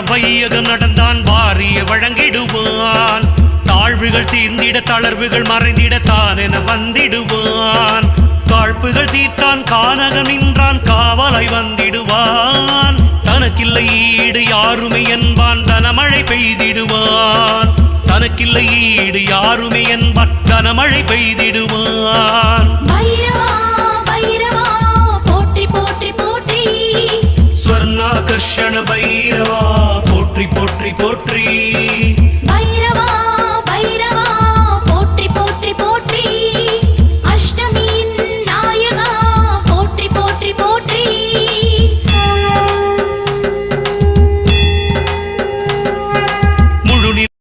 பையக நடந்தான் வாரிய வழங்கிடுவான். தாழ்வுகள் தீர்ந்திட தளர்வுகள் மறைந்திட தான் என வந்திடுவான். காழ்ப்புகள் தீர்த்தான் கானக நின்றான் காவலை வந்திடுவான். தனக்கில்லை ஈடு யாருமே என்பான் தனமழை பெய்திடுவான். தனக்கில்லை ஈடு யாருமே என்பான் தனமழை பெய்திடுவான். போற்றி பைரவா போற்றி போற்றி.